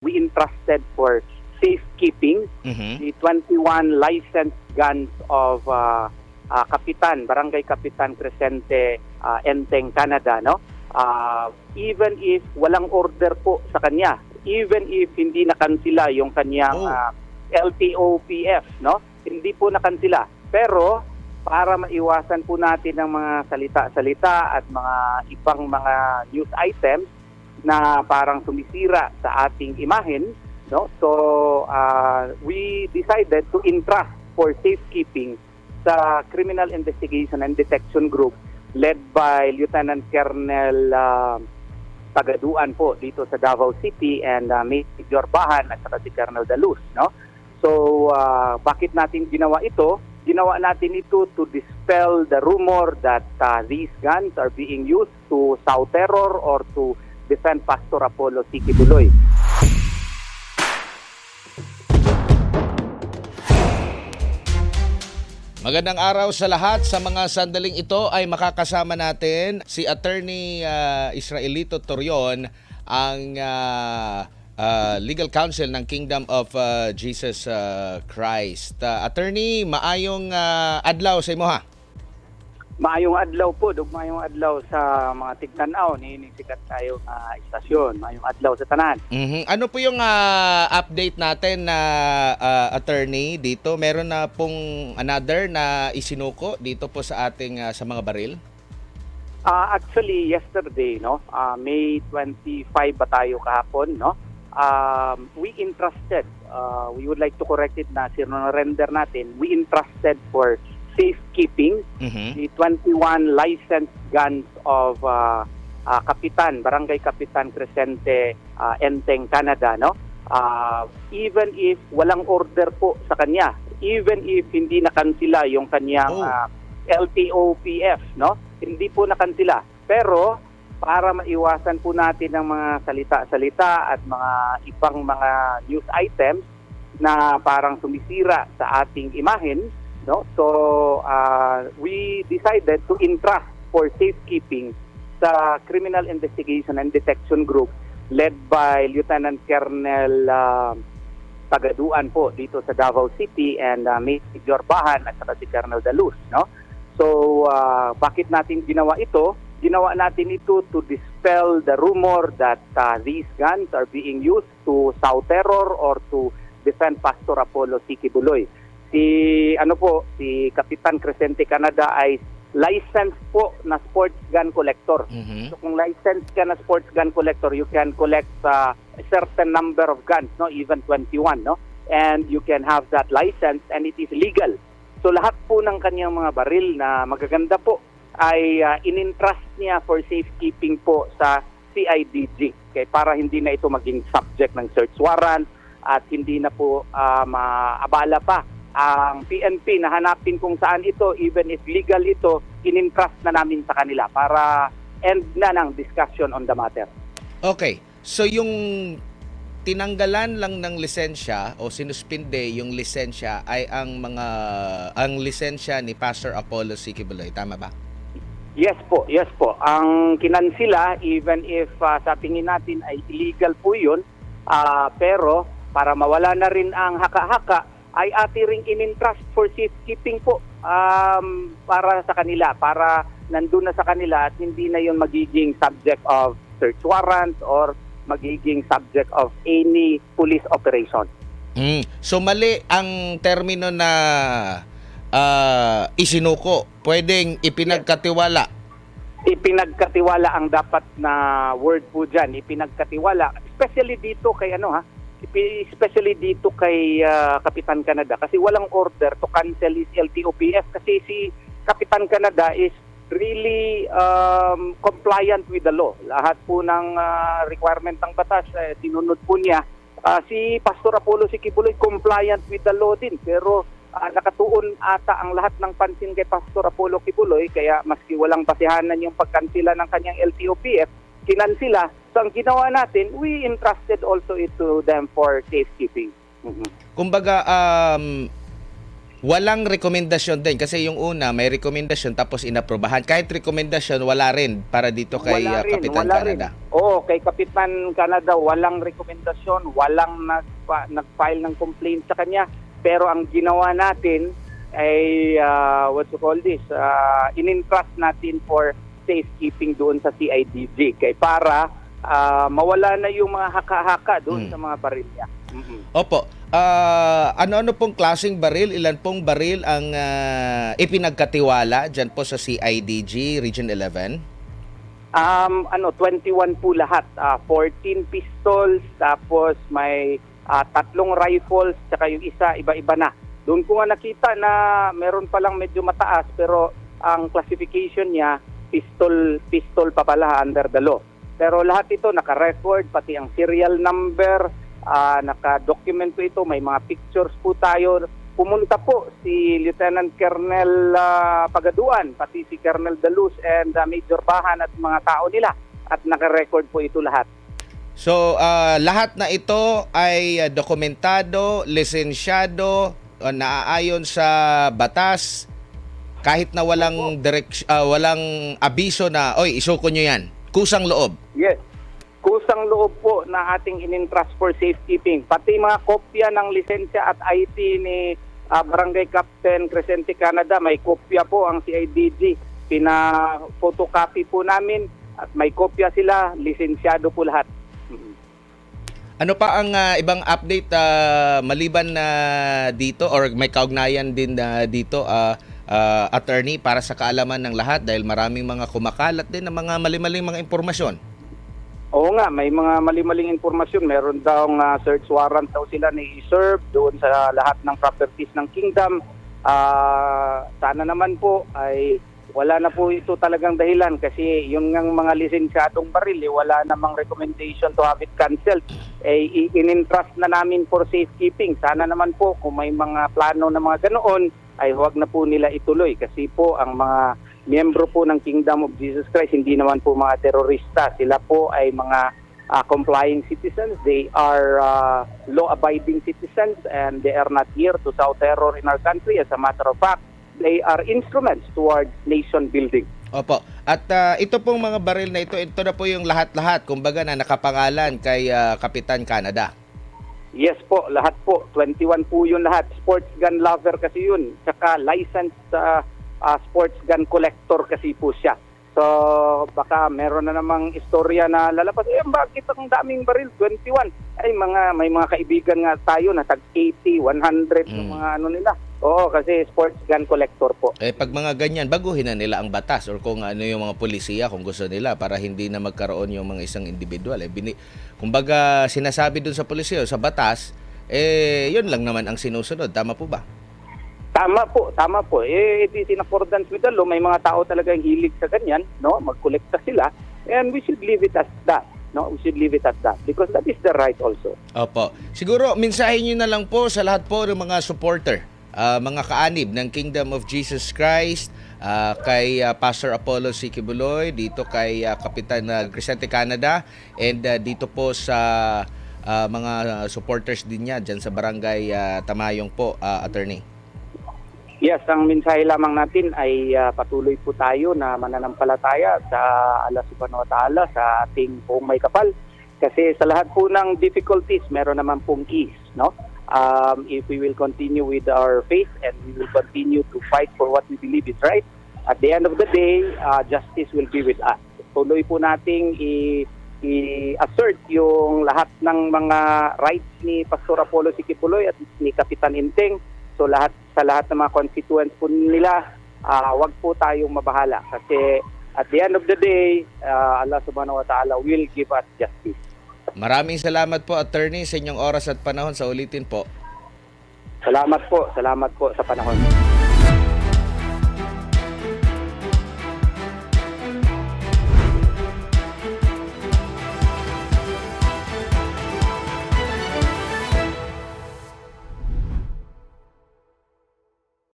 we entrusted for safekeeping Mhm. the 21 licensed guns of uh, uh, Kapitan, Barangay Kapitan Crescente, uh, Enteng, Canada, no? Uh, even if walang order po sa kanya, even if hindi nakansila yung kanyang Oh. uh, LTOPF, no? Hindi po nakansila. Pero para maiwasan po natin ang mga salita-salita at mga ibang mga news items na parang sumisira sa ating imahen, no? So uh, we decided to entrust for safekeeping sa Criminal Investigation and Detection Group led by Lieutenant Colonel uh, Tagaduan po dito sa Davao City and uh, Major Bahan at saka si Colonel Dalus, no? So uh, bakit natin ginawa ito? Ginawa natin ito to dispel the rumor that uh, these guns are being used to sow terror or to defend Pastor Apollo Siki Buloy. Magandang araw sa lahat. Sa mga sandaling ito ay makakasama natin si Attorney ah, Israelito Torion, ang ah, ah, legal counsel ng Kingdom of ah, Jesus ah, Christ. Ah, attorney, maayong ah, adlaw sa imo ha. Maayong adlaw po, dugmayong adlaw sa mga tigtanaw ni ni sikat tayo nga istasyon. Maayong adlaw sa tanan. Mhm. Ano po yung ah, update natin na ah, attorney dito? Meron na pong another na isinuko dito po sa ating ah, sa mga baril? Ah, actually yesterday, no, ah, May 25 ba tayo kahapon, no? Um, we entrusted, uh, we would like to correct it na render natin, we entrusted for safekeeping Mhm. the 21 licensed guns of uh, uh, Kapitan, Barangay Kapitan Crescente, uh, Enteng, Canada, no? Uh, even if walang order po sa kanya, even if hindi nakansila yung kanyang Oh. uh, LTOPF, no? Hindi po nakansila. Pero para maiwasan po natin ang mga salita-salita at mga ibang mga news items na parang sumisira sa ating imahen, no? So uh, we decided to entrust for safekeeping sa Criminal Investigation and Detection Group led by Lieutenant Colonel uh, Tagaduan po dito sa Davao City and uh, Major Bahan at saka si Colonel Dalus, no? So uh, bakit natin ginawa ito? Ginawa natin ito to dispel the rumor that uh, these guns are being used to sow terror or to defend Pastor Apollo Siki Buloy. Si ano po, si Kapitan Crescente Canada ay licensed po na sports gun collector. Mhm. So kung licensed ka na sports gun collector, you can collect uh, a certain number of guns, no, even 21, no? And you can have that license and it is legal. So lahat po ng kanyang mga baril na magaganda po ay uh, inintrust niya for safekeeping po sa CIDG. Okay, para hindi na ito maging subject ng search warrant at hindi na po uh, maabala pa ang PNP na hanapin kung saan ito, even if legal ito, inintrust na namin sa kanila para end na ng discussion on the matter. Okay. So yung tinanggalan lang ng lisensya o sinuspinde yung lisensya ay ang mga ang lisensya ni Pastor Apollo Sikibuloy. Tama ba? Yes po, yes po. Ang kinansila, even if uh, sa tingin natin ay illegal po yun, ah, pero para mawala na rin ang haka-haka, ay ati ring inintrust for safekeeping po um, para sa kanila, para nandun na sa kanila at hindi na yun magiging subject of search warrant or magiging subject of any police operation. Mm. So mali ang termino na ah, isinuko. Pwedeng ipinagkatiwala. ipinagkatiwala ang dapat na word po dyan. Ipinagkatiwala. Especially dito kay ano ha, especially dito kay ah, Kapitan Canada kasi walang order to cancel his LTOPF kasi si Kapitan Canada is really um, compliant with the law. Lahat po ng ah, requirement ng batas, eh, sinunod po niya. Ah, si Pastor Apollo Sikibuloy compliant with the law din pero ah, nakatuon ata ang lahat ng pansin kay Pastor Apollo Kibuloy kaya maski walang basihanan yung pagkansila ng kanyang LTOPF, kinansila. So ang ginawa natin, we entrusted also it to them for safekeeping. Mhm. Kumbaga um walang rekomendasyon din kasi yung una may rekomendasyon tapos inaprobahan. Kahit rekomendasyon wala rin para dito kay wala uh, rin, Kapitan wala Canada. Rin. Oo, kay Kapitan Canada, walang rekomendasyon, walang nagpa, nag-file ng complaint sa kanya. Pero ang ginawa natin ay, uh, what you call this, uh, in-entrust natin for safekeeping doon sa CIDG. Kay para uh, mawala na yung mga haka-haka doon Hmm. sa mga baril niya. Opo. Ah, ano-ano pong klaseng baril? Ilan pong baril ang ah, ipinagkatiwala dyan po sa CIDG Region 11? Um, ano, 21 po lahat. Ah, 14 pistols, tapos may ah, tatlong rifles, tsaka yung isa, iba-iba na. Doon ko nga nakita na meron palang medyo mataas, pero ang classification niya, pistol, pistol pa pala under the law. Pero lahat ito naka-record, pati ang serial number, ah, naka-document po ito, may mga pictures po tayo. Pumunta po si Lieutenant Colonel ah, Pagaduan, pati si Colonel Daluz and ah, Major Bahan at mga tao nila at naka-record po ito lahat. So, ah, lahat na ito ay dokumentado, lisensyado, ah, naaayon sa batas kahit na walang direct ah, walang abiso na oy isuko nyo yan kusang loob Yes. Kusang loob po na ating in-entrust for safekeeping. Pati mga kopya ng lisensya at IT ni ah, Barangay Captain Crescente Canada, may kopya po ang CIDG. Pina-photocopy po namin at may kopya sila, lisensyado po lahat. Mhm. ano pa ang ah, ibang update ah, maliban na dito or may kaugnayan din na dito ah, ah, attorney para sa kaalaman ng lahat dahil maraming mga kumakalat din ng mga mali-maling mga impormasyon Oo nga, may mga mali-maling informasyon. Meron daw nga search warrant daw sila ni serve doon sa lahat ng properties ng kingdom. Ah, sana naman po ay wala na po ito talagang dahilan kasi yung ngang mga lisensyadong baril, eh, wala namang recommendation to have it cancelled. Eh, in-entrust na namin for safekeeping. Sana naman po kung may mga plano na mga ganoon, ay huwag na po nila ituloy kasi po ang mga miyembro po ng Kingdom of Jesus Christ, hindi naman po mga terorista. Sila po ay mga ah, complying citizens. They are ah, law-abiding citizens and they are not here to sow terror in our country. As a matter of fact, they are instruments towards nation building. Opo. At ah, ito pong mga baril na ito, ito na po yung lahat-lahat, kumbaga na nakapangalan kay ah, Kapitan Canada. Yes po, lahat po. 21 po yun lahat. Sports gun lover kasi yun. Tsaka licensed ah, ah, sports gun collector kasi po siya. So, baka meron na namang istorya na lalabas. Eh, bakit ang daming baril? 21. Ay, mga, may mga kaibigan nga tayo na tag 80, 100 yung Mm. mga ano nila. Oo, kasi sports gun collector po. Eh pag mga ganyan, baguhin na nila ang batas or kung ano yung mga polisiya kung gusto nila para hindi na magkaroon yung mga isang individual. Eh, bini, kumbaga sinasabi dun sa polisiya sa batas, eh yun lang naman ang sinusunod. Tama po ba? Tama po, tama po. Eh, it is in accordance with the law. May mga tao talagang hilig sa ganyan, no? Magkolekta sila. And we should leave it as that. No, we should leave it at that because that is the right also. Opo. Siguro, mensahe nyo na lang po sa lahat po ng mga supporter, ah, mga kaanib ng Kingdom of Jesus Christ, ah, kay ah, Pastor Apollo C. Kibuloy, dito kay ah, Kapitan uh, Crescente Canada, and ah, dito po sa ah, mga supporters din niya dyan sa barangay ah, Tamayong po, ah, attorney. Yes, ang mensahe lamang natin ay ah, patuloy po tayo na mananampalataya sa Allah subhanahu wa ta'ala sa ating buong may kapal. Kasi sa lahat po ng difficulties, meron naman pong ease, no? Um, if we will continue with our faith and we will continue to fight for what we believe is right, at the end of the day, ah, justice will be with us. Tuloy po nating i- i-assert yung lahat ng mga rights ni Pastor Apollo Sikipuloy at ni Kapitan Inteng So lahat sa lahat ng mga constituents po nila, ah, wag po tayong mabahala kasi at the end of the day, ah, Allah Subhanahu wa Ta'ala will give us justice. Maraming salamat po, attorney, sa inyong oras at panahon sa ulitin po. Salamat po, salamat po sa panahon.